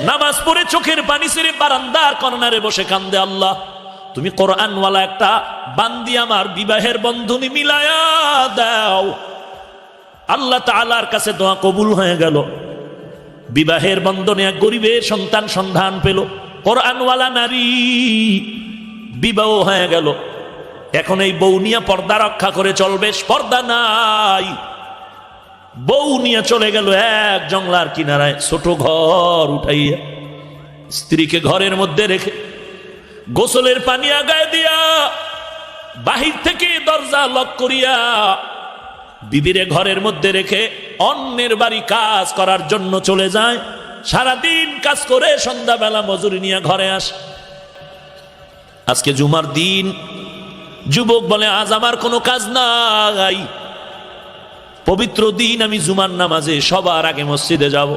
নামাজ পড়ে চোখের পানি ছেড়ে বারান্দার কর্নারে বসে কান্দে আল্লাহ। তুমি কোরআনওয়ালা একটা বান্দি আমার বিবাহের বন্ধনী মিলায়া দাও। আল্লাহ তাআলার কাছে দোয়া কবুল হয়ে গেল। বিবাহের বন্ধনে এক গরিবের সন্তান সন্ধান পেল। কোরআনওয়ালা নারী বিবাহ হয়ে গেল। এখন এই বউ নিয়ে পর্দা রক্ষা করে চলবে, পর্দা নাই। বউ নিয়ে চলে গেল এক জংলার কিনারায়, ছোট ঘর উঠাইয়া স্ত্রীকে ঘরের মধ্যে রেখে গোসলের পানি আগায় দিয়া বাহির থেকে দরজা লক করিয়া বিবিরে ঘরের মধ্যে রেখে অন্যের বাড়ি কাজ করার জন্য চলে যায়। সারাদিন কাজ করে সন্ধ্যাবেলা মজুরি নিয়ে ঘরে আস। আজকে জুমার দিন, যুবক বলে, আজ আমার কোনো কাজ নাই। পবিত্র দিন আমি জুমার নামাজে সবার আগে মসজিদে যাব।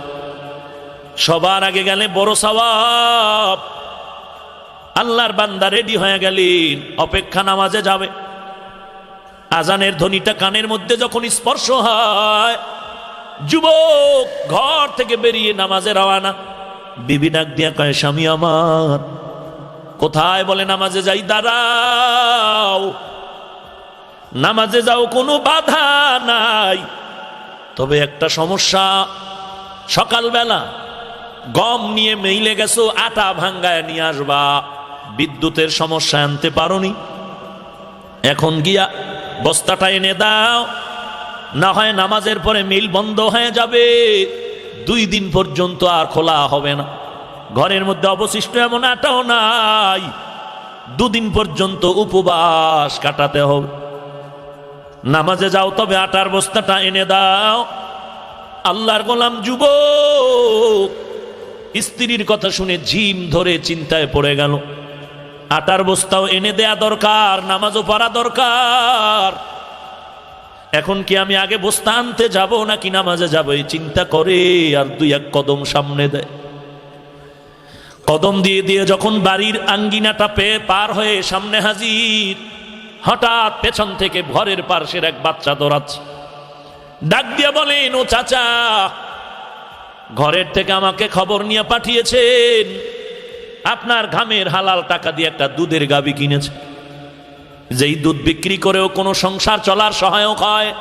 সবার আগে গেলে বড় সওয়াব। আল্লাহর বান্দা রেডি হয়ে গেলেন অপেক্ষা নামাজে যাবে। আজানের ধ্বনিটা কানের মধ্যে যখন স্পর্শ হয়, যুবক ঘর থেকে বেরিয়ে নামাজে রওয়ানা। বিবি ডাক দিয়া কয়, স্বামী আমার, কোথায় বলে নামাজে যাই? দাঁড়াও। নামাজে যাও, কোনো বাধা নাই। তবে একটা সমস্যা, সকালবেলা গম নিয়ে মেইলে গেছো, আটা ভাঙ্গায় নিয়ে আসবা। বিদ্যুতের সমস্যা আনতে পারোনি। এখন গিয়া বস্তাটা এনে দাও, না হয় নামাজের পরে মিল বন্ধ হয়ে যাবে। দুই দিন পর্যন্ত আর খোলা হবে না। ঘরের মধ্যে অবশিষ্ট এমন আটাও নাই। দুদিন পর্যন্ত উপবাস কাটাতে হবে। নামাজে যাও, তবে আটার বস্তাটা এনে দাও। আল্লাহর গোলাম যুবক, স্ত্রীর কথা শুনে ঝিম ধরে চিন্তায় পড়ে গেল। আটার বস্তাও এনে দেয়া দরকার, নামাজও পড়া দরকার। এখন কি আমি আগে বস্তা আনতে যাব নাকি নামাজে যাব? এই চিন্তা করে আর দুই এক কদম সামনে দেয়। কদম দিয়ে দিয়ে যখন বাড়ির আঙ্গিনাটা পেয়ে পার হয়ে সামনে হাজির হঠাৎ পেছন থেকে ঘরের পার্শ্বের এক বাচ্চা দৌড়াচ্ছে। ডাক দিয়ে বলেন ও চাচা, ঘরের থেকে আমাকে খবর নিয়ে পাঠিয়েছেন। আপনার ঘামের হালাল টাকা দিয়ে একটা দুধের গাবি কিনেছে। যেই দুধ বিক্রি করেও কোনো সংসার চলার সহায়ক হয়।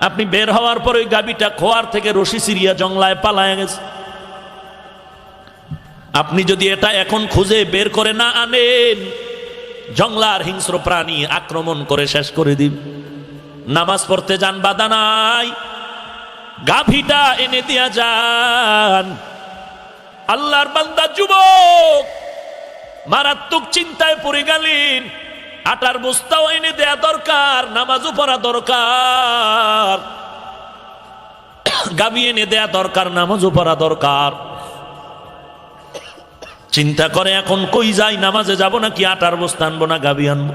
আপনি বের হওয়ার পর ওই গাবিটা খোয়ার থেকে রশি সিরিয়া জংলায় পালায় গেছে। আপনি যদি এটা এখন খুঁজে বের করে না আনেন জংলার হিংস্র প্রাণী আক্রমণ করে শেষ করে দিন নামাজ পড়তে যান, বাধা নাই। গাভীটা এনে দিয়া যান। আল্লাহর বান্দা যুবক, মারাত্মক চিন্তায় পড়ে গেলেন। আটার বস্তাও এনে দেয়া দরকার, নামাজও পড়া দরকার। গাবি এনে দেয়া দরকার, নামাজও পড়া দরকার। চিন্তা করে এখন কই যাই, নামাজে যাব নাকি আটার বস্তা আনব না গাবি আনব?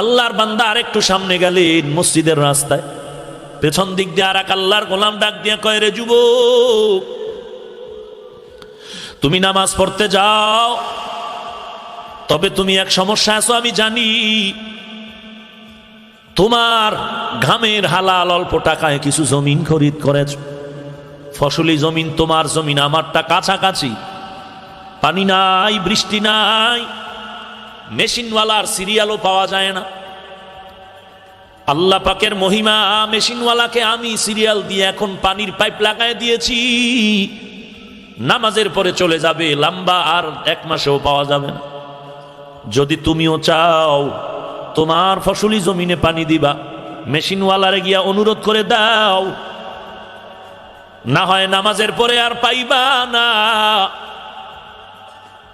আল্লাহর বান্দা আর একটু সামনে গেলেন মসজিদের রাস্তায়। পেছন দিক দিয়ে আর এক আল্লাহর গোলাম ডাক দিয়ে কয়, রে যুবক, তুমি নামাজ পড়তে যাও, তবে তুমি এক সমস্যা আছো, আমি জানি। তোমার ঘামের হালাল অল্প টাকায় কিছু জমিন খরিদ করেছ। ফসলি জমিন, তোমার জমিন, আমারটা কাছাকাছি। পানি নাই, বৃষ্টি নাই, মেশিনওয়ালার সিরিয়ালও পাওয়া যায় না। আল্লাহ পাকের মহিমা, মেশিনওয়ালাকে আমি সিরিয়াল দিয়ে এখন পানির পাইপ লাগাই দিয়েছি। নামাজের পরে চলে যাবে, লম্বা আর এক মাসেও পাওয়া যাবে না। যদি তুমিও চাও, তোমার ফসলি জমিনে পানি দিবা, মেশিনওয়ালারে গিয়া অনুরোধ করে দাও। না হয় নামাজের পরে আর পাইবা না।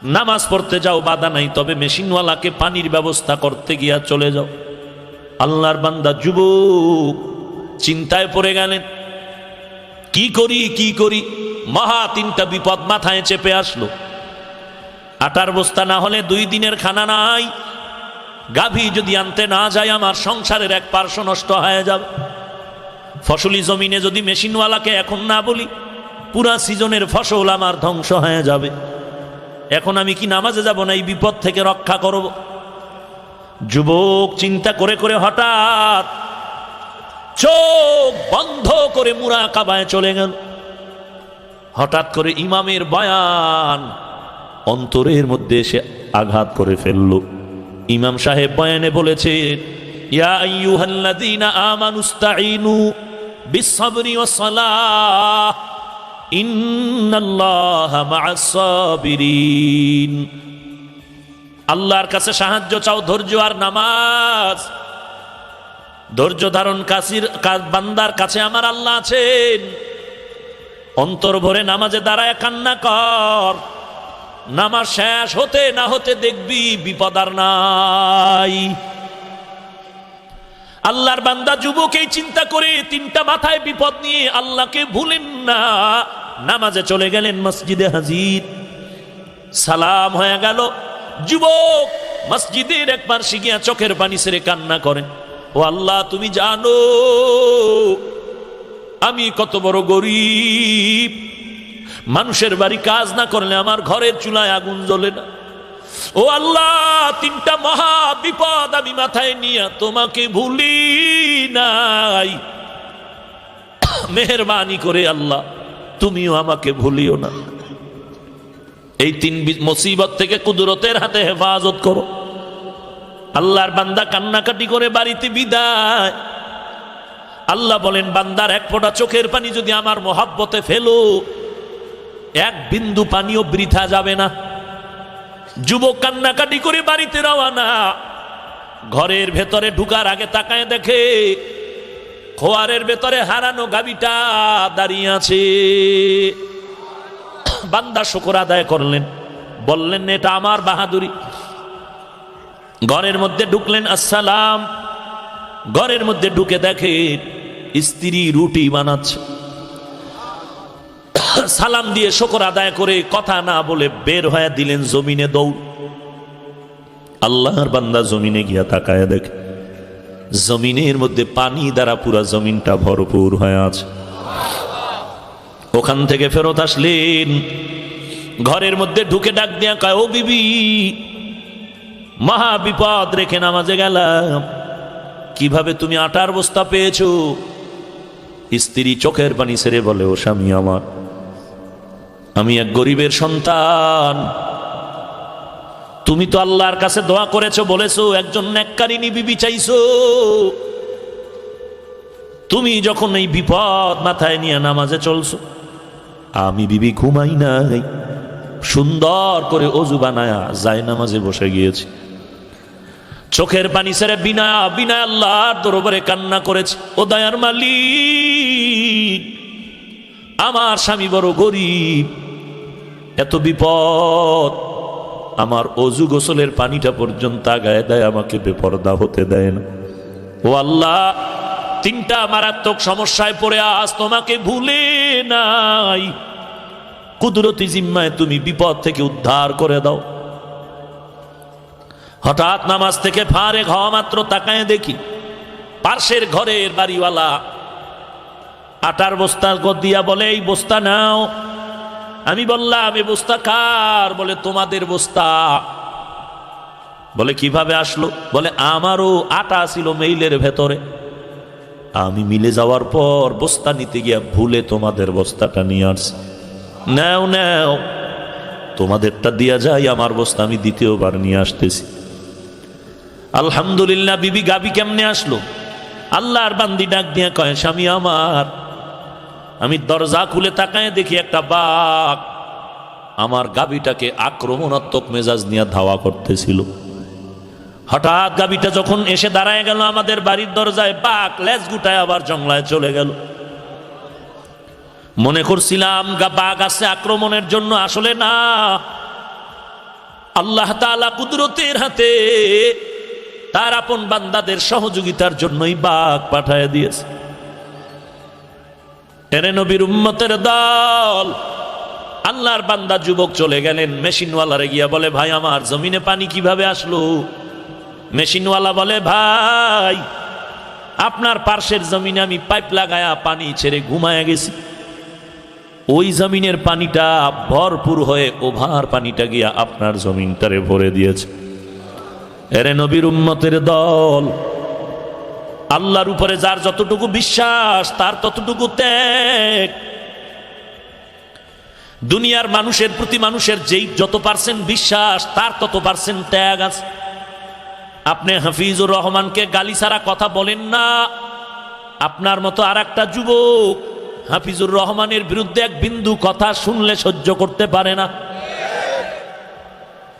নামাজ পড়তে যাও, বাধা নাই, তবে মেশিনওয়ালাকে পানির ব্যবস্থা করতে গিয়া চলে যাও। আল্লাহর বান্দা যুবক, চিন্তায় পড়ে গেলেন। কি করি কি করি? মহা তিনটা বিপদ মাথায় চেপে আসলো। আটার বস্তা না হলে দুই দিনের খানা নাই। গাভী যদি আনতে না যায়, আমার সংসারের এক পার্শ্ব নষ্ট হয়ে যাবে। ফসলি জমিনে যদি মেশিনওয়ালাকে এখন না বলি, পুরা সিজনের ফসল আমার ধ্বংস হয়ে যাবে। এখন আমি কি নামাজে যাব না এই বিপদ থেকে রক্ষা করব? যুবক চিন্তা করে করে হঠাৎ চোখ বন্ধ করে মুরা কাবায় চলে গেল। হঠাৎ করে ইমামের বয়ান অন্তরের মধ্যে এসে আঘাত করে ফেলল। ইমাম সাহেব বয়ানে বলেছেন, ইয়া ওয়াস-সালাহ ইন্নাল্লাহা মা'আস সাবিরিন আল্লাহর কাছে সাহায্য চাও, ধৈর্য আর নামাজ। ধৈর্য ধারণ কাসির বান্দার কাছে আমার আল্লাহ আছেন। অন্তর ভরে নামাজে দাঁড়ায় কান্না কর। নামাজ শেষ হতে না হতে দেখবি বিপদ আর নাই। আল্লাহর বান্দা যুবক এই চিন্তা করে তিনটা মাথায় বিপদ নিয়ে আল্লাহকে ভুলেন না। নামাজে চলে গেলেন মসজিদে হাজির। সালাম হয়ে গেল। যুবক, মসজিদের একবার শিখিয়া চোখের পানি সেরে কান্না করেন। ও আল্লাহ, তুমি জানো, আমি কত বড় গরিব। মানুষের বাড়ি কাজ না করলে আমার ঘরের চুলায় আগুন জ্বলে না। ও আল্লাহ, তিনটা মহা বিপদ আমি মাথায় নিয়ে তোমাকে ভুলি নাই। মেহরবানি করে আল্লাহ। তুমিও আমাকে ভুলিও না। এই তিন মুসিবত থেকে কুদরতের হাতে হেফাজত করো। আল্লাহর বান্দা কান্নাকাটি করে বাড়িতে বিদায়। আল্লাহ বলেন, বান্দার এক ফোঁটা চোখের পানি যদি আমার মহাব্বতে ফেলো, এক বিন্দু পানিও বৃথা যাবে না। যুবক কান্নাকাটি করে বাড়িতে রওয়ানা ঘরের ভেতরে ঢুকার আগে তাকায় দেখে খোয়ারের ভেতরে হারানো গাবিটা দাঁড়িয়ে আছে। বান্দা শুকর আদায় করলেন। বললেন, এটা আমার বাহাদুরি। ঘরের মধ্যে ঢুকলেন, আসসালাম। ঘরের মধ্যে ঢুকে দেখে স্ত্রী রুটি বানাচ্ছে। সালাম দিয়ে শকর আদায় করে কথা না বলে বের হয়ে দিলেন জমিনে দৌড়। আল্লাহর বান্দা জমিনে গিয়া তাকায় দেখে। জমিনের মধ্যে পানি দ্বারা পুরা জমিনটা ভরপুর হয়ে আছে। ওখান থেকে ফেরত আসলেন। ঘরের মধ্যে ঢুকে ডাক দিয়া কয়, ও বিবি, মহা বিপদ রেখে নামাজে গেলাম। কীভাবে তুমি আটার বস্তা পেয়েছ? স্ত্রী চোখের পানি সেরে বলে, ও স্বামী আমার, আমি এক গরিবের সন্তান। তুমি তো আল্লাহর কাছে দোয়া করেছ, বলেছ, একজন ন্যাক্কারিনী বিবি চাইছো। তুমি যখন এই বিপদ মাথায় নিয়ে নামাজে চলছো, আমি বিবি ঘুমাই নাই। সুন্দর করে অজু বানায়া যায় নামাজে বসে গিয়েছি। চোখের পানি ছেড়ে বিনা বিনা আল্লাহর দরবারে কান্না করেছে, ও দয়ার মালিক, আমার স্বামী বড় গরিব, এত বিপদ আমার অজু গোসলের পানিটা পর্যন্ত আগায় দেয়, আমাকে বেপরদা হতে দেয় না। ও আল্লাহ, তিনটা মারাত্মক সমস্যায় পড়ে আজ তোমাকে ভুলে নাই। কুদরতি জিম্মায় তুমি বিপদ থেকে উদ্ধার করে দাও। হঠাৎ নামাজ থেকে ফারে হওয়া মাত্র তাকায় দেখি পার্শ্বের ঘরের বাড়িওয়ালা আটার বস্তা দিয়া বলে, এই বস্তা নাও। আমি বললাম এই বস্তা কার? বলে, তোমাদের বস্তা। বলে, কীভাবে আসলো? বলে, আমারও আটা ছিল মেইলের ভেতরে। আমি মিলে যাওয়ার পর বস্তা নিতে গিয়া ভুলে তোমাদের বস্তাটা নিয়ে আসছি। নাও নাও, তোমাদেরটা দিয়া যায় আমার বস্তা আমি দ্বিতীয়বার নিয়ে আসতেছি। আলহামদুলিল্লাহ, বিবি গাবি কেমনে আসলো? আল্লাহর বান্দি ডাক দিয়া কয়, স্বামী আমার আমি দরজা খুলে তাকায় দেখি একটা বাঘ আমার গাবিটাকে আক্রমণাত্মক মেজাজ নিয়ে ধাওয়া করতেছিল। হঠাৎ গাবিটা যখন এসে দাঁড়ায় গেল আমাদের বাড়ির দরজায়, বাঘ লেজ গুটায় আবার জংলায় চলে গেল। মনে করছিলাম বাঘ আছে আক্রমণের জন্য, আসলে না। আল্লাহ তাআলা কুদরতের হাতে তার আপন বান্দাদের সহযোগিতার জন্যই বাঘ পাঠায় দিয়েছে। এরে নবীর উম্মতের দল। আল্লাহর বান্দা যুবক চলে গেলেন, মেশিনওয়ালারে গিয়া বলে, ভাই, আমার জমিনে পানি কীভাবে আসলো? মেশিনওয়ালা বলে, ভাই, আপনার পার্শ্বের জমিনে আমি পাইপ লাগায়া পানি ছেড়ে ঘুমায় গেছি। ওই জমিনের পানিটা ভরপুর হয়ে ওভার পানিটা গিয়া আপনার জমিনটারে ভরে দিয়েছে। এরে নবীর উম্মতের দল আল্লাহর উপরে যার যতটুকু বিশ্বাস, তার ততটুকু ত্যাগ। দুনিয়ার মানুষের প্রতি মানুষের যেই যত পার্সেন্ট বিশ্বাস, তার তত পার্সেন্ট ত্যাগ আছে। আপনি হাফিজুর রহমানকে গালি ছাড়া কথা বলেন না। আপনার মতো আর একটা যুবক হাফিজুর রহমানের বিরুদ্ধে এক বিন্দু কথা শুনলে সহ্য করতে পারে না।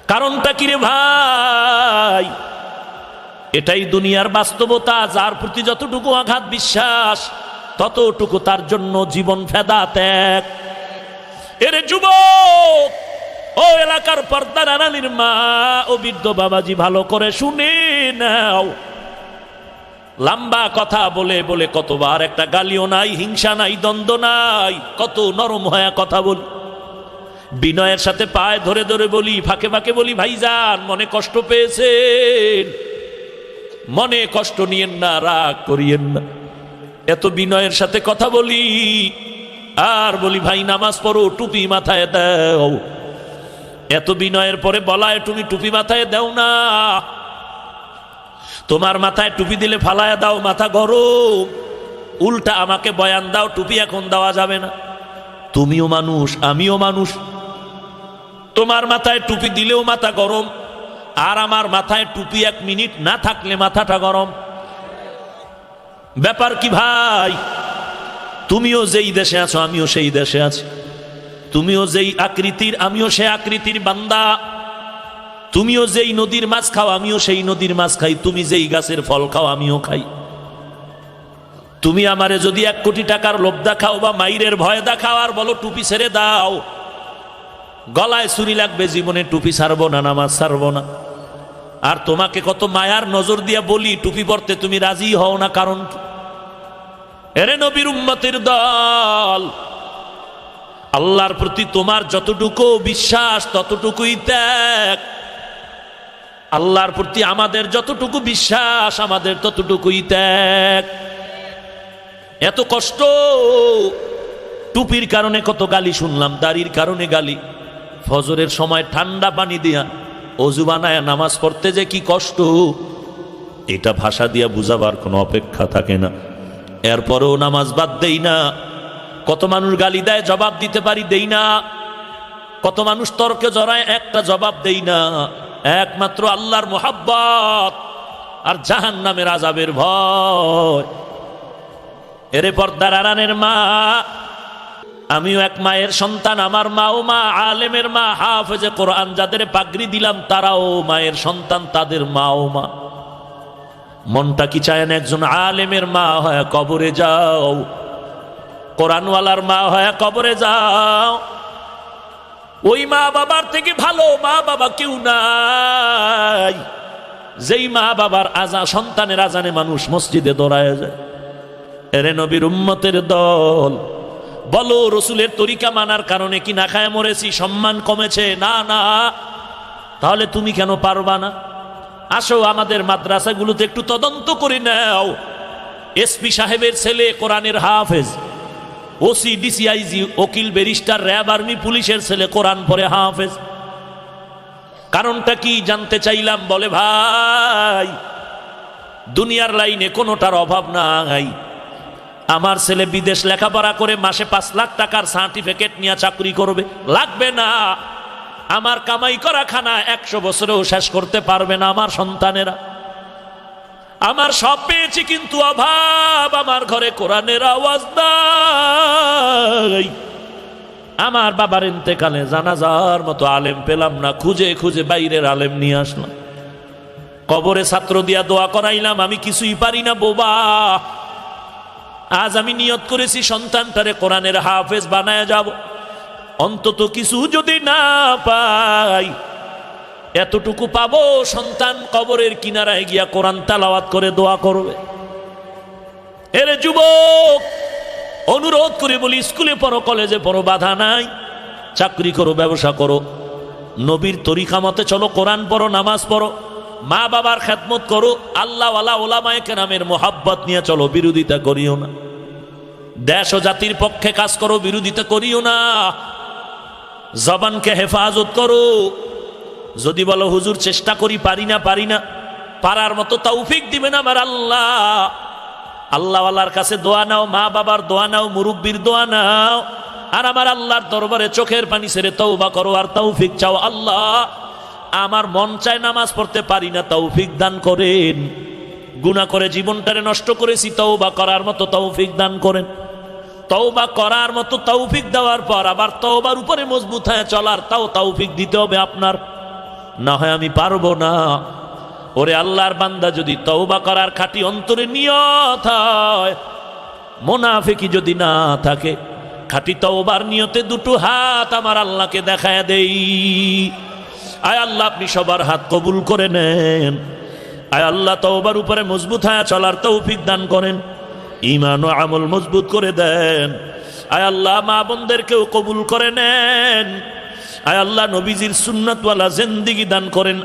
কারণটা কি রে ভাই? এটাই দুনিয়ার বাস্তবতা, যার প্রতি যতটুকু আঘাত বিশ্বাস, ততটুকু তার জন্য জীবন ফেদা ত্যাগ। এরে যুবক, ও এলাকার পর্দা রানানির মা ও বৃদ্ধ বাবাজি, ভালো করে শুনে নাও। লম্বা কথা বলে বলে কতবার একটা গালিও নাই, হিংসা নাই, দ্বন্দ্ব নাই, কত নরম হয়ে কথা বলি। বিনয়ের সাথে পায়ে ধরে ধরে বলি, ফাঁকে ফাঁকে বলি, ভাইজান, মনে কষ্ট পেয়েছেন। মনে কষ্ট নিয়েন না, রাগ করিয়েন না। এত বিনয়ের সাথে কথা বলি, আর বলি, ভাই, নামাজ পড়ো, টুপি মাথায় দাও। এত বিনয়ের পরে বলায়, তুমি টুপি মাথায় দাও না। তোমার মাথায় টুপি দিলে ফালায় দাও, মাথা গরম। উল্টা আমাকে বয়ান দাও, টুপি এখন দেওয়া যাবে না। তুমিও মানুষ, আমিও মানুষ। তোমার মাথায় টুপি দিলেও মাথা গরম। আর আমার মাথায় টুপি এক মিনিট না থাকলে মাথাটা গরম। ব্যাপার কি ভাই? তুমিও যেই দেশে আছো, আমিও সেই দেশে আছি। তুমিও যেই আকৃতির, আমিও সে আকৃতির বান্দা। তুমিও যেই নদীর মাছ খাও, আমিও সেই নদীর মাছ খাই। তুমি যেই গাছের ফল খাও, আমিও খাই। তুমি আমারে যদি এক কোটি টাকার লোভ দেখাও বা মাইরের ভয় দেখাও, আর বলো টুপি ছেড়ে দাও গলায় ছুরি লাগবে, জীবনে টুপি ছাড়বো না, নামাজ ছাড়বো না। আর তোমাকে কত মায়ার নজর দিয়া বলি, টুপি পরতে তুমি রাজি হও না, কারণ? এরে নবীর উম্মতের দল, আল্লাহর প্রতি তোমার যতটুকু বিশ্বাস, ততটুকুই ত্যাগ। আল্লাহর প্রতি আমাদের যতটুকু বিশ্বাস, আমাদের ততটুকুই ত্যাগ। এত কষ্ট, টুপির কারণে কত গালি শুনলাম, দাড়ির কারণে গালি। ফজরের সময় ঠান্ডা পানি দিয়া অজু বানায় নামাজ পড়তে যে কি কষ্ট? এটা ভাষা দিয়া বুঝাবার কোনো অপেক্ষা থাকে না। এরপরেও নামাজ বাদ দেই না। কত মানুষ গালি দেয়, জবাব দিতে পারি দেই না। কত মানুষ তর্কে জড়ায়, একটা জবাব দেই না। একমাত্র আল্লাহর মোহাব্বত আর জাহান নামের আজাবের ভয়। এরে পর্দার আরানের মা আমিও এক মায়ের সন্তান, আমার মাও মা, আলেমের মা, হাফেজে কোরআন যাদের পাগড়ি দিলাম, তারাও মায়ের সন্তান, তাদের মাও মা। মনটা কি চায় না একজন আলেমের মা হয়, কবরে যাও। কোরআনওয়ালার মা হয়, কবরে যাও। ওই মা বাবার থেকে ভালো, মা বাবা কেউ নাই। যেই মা বাবার আজা, সন্তানের আজানে মানুষ মসজিদে দৌড়ায় যায়। এরে নবীর উম্মতের দল বলো, রসুলের তরিকা মানার কারণে কি না খায় মরেছি? সম্মান কমেছে? না না। তাহলে তুমি কেন পারবা না? আসো আমাদের মাদ্রাসাগুলোতে একটু তদন্ত করে নাও। এসপি সাহেবের ছেলে, কোরআনের হাফেজ। ওসি, ডিসিআইজি, ওকিল, ব্যারিস্টার, র্যাব, আর্মি, পুলিশের ছেলে, কোরআন পরে হাফেজ। কারণটা কি জানতে চাইলাম? বলে, ভাই, দুনিয়ার লাইনে কোনোটার অভাব নাই। আমার ছেলে বিদেশ লেখাপড়া করে মাসে পাঁচ লাখ টাকার সার্টিফিকেট নিয়ে চাকরি করবে। লাগবে না। আমার কামাই করা খানা একশো বছরেও শেষ করতে পারবে না আমার সন্তানেরা। আমার সব পেয়েছি কিন্তু অভাব, আমার ঘরে কোরআনের আওয়াজ নাই। আমার বাবার ইন্তেকালে জানাজার মতো আলেম পেলাম না, খুঁজে খুঁজে বাইরের আলেম নিয়ে আসলাম। কবরে ছাত্র দিয়া দোয়া করাইলাম, আমি কিছুই পারি না বোবা। আজ আমি নিয়ত করেছি সন্তানটারে কোরআনের হাফেজ বানায় যাব। অন্তত কিছু যদি না পাই, এতটুকু পাবো, সন্তান কবরের কিনারায় গিয়া কোরআন তালাওয়াত করে দোয়া করবে। এরে যুবক, অনুরোধ করে বলি, স্কুলে পড়ো, কলেজে পড়ো, বাধা নাই। চাকরি করো, ব্যবসা করো। নবীর তরিকা মতে চলো, কোরআন পড়ো, নামাজ পড়ো। মা বাবার খেদমত করো আল্লাহওয়ালা ওলামায় নামের মোহাব্বত নিয়ে চলো, বিরোধিতা করিও না। দেশ ও জাতির পক্ষে কাজ করো, বিরোধিতা করিও না। জবানকে হেফাজত করো। যদি বলো, হুজুর, চেষ্টা করি, পারি না পারি না, পারার মতো তৌফিক দিবেন আমার আল্লাহ। আল্লাহওয়ালার কাছে দোয়া নাও, মা বাবার দোয়া নাও, মুরব্বীর দোয়া নাও। আর আমার আল্লাহর দরবারে চোখের পানি ছেড়ে তৌবা করো, আর তৌফিক চাও আল্লাহ। আমার মন চায় নামাজ পড়তে পারি না, তৌফিক দান করেন। গুণা করে জীবনটারে নষ্ট করেছি তৌবা করার মতো তৌফিক দান করেন। তৌবা করার মতো তৌফিক দেওয়ার পর আবার তৌবার উপরে মজবুত হয়ে চলার, তাও তৌফিক দিতে হবে আপনার। না হয় আমি পারব না। ওরে আল্লাহর বান্দা, যদি তৌবা করার খাঁটি অন্তরে নিয়ত হয় মোনাফেকি যদি না থাকে, খাঁটি তওবার নিয়তে দুটো হাত আমার আল্লাহকে দেখায় দেই। আয় আল্লাহ, আপনি সবার হাত কবুল করে নেন। আয় আল্লাহ, তওবার উপরে মজবুত হয়ে চলার তৌফিক দান করেন। ইমান ও আমল মজবুত করে দেন। আয় আল্লাহ, মা বোনদেরকেও কবুল করে নেন। আয় আল্লাহ, নবীজির সুন্নতওয়ালা জিন্দিগি দান করেন।